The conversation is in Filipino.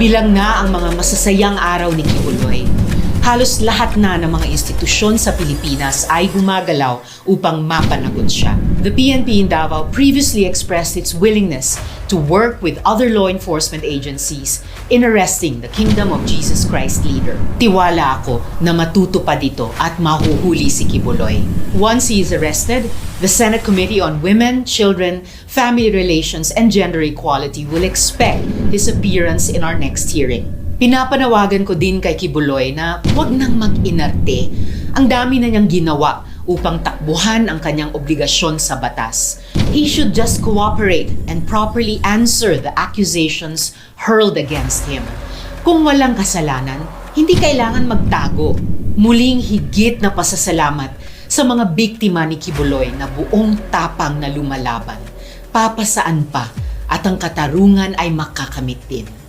Kabilang na ang mga masasayang araw ni Kibuloy. Halos lahat na ng mga institusyon sa Pilipinas ay gumagalaw upang mapanagot siya. The PNP in Davao previously expressed its willingness to work with other law enforcement agencies in arresting the Kingdom of Jesus Christ leader. Tiwala ako na matutupad ito at mahuhuli si Kibuloy. Once he is arrested, the Senate Committee on Women, Children, Family Relations, and Gender Equality will expect his appearance in our next hearing. Pinapanawagan ko din kay Kibuloy na huwag nang mag-inarte. Ang dami na niyang ginawa upang takbuhan ang kanyang obligasyon sa batas. He should just cooperate and properly answer the accusations hurled against him. Kung walang kasalanan, hindi kailangan magtago. Muling higit na pasasalamat sa mga biktima ni Kibuloy na buong tapang na lumalaban. Papasaan pa at ang katarungan ay makakamit din.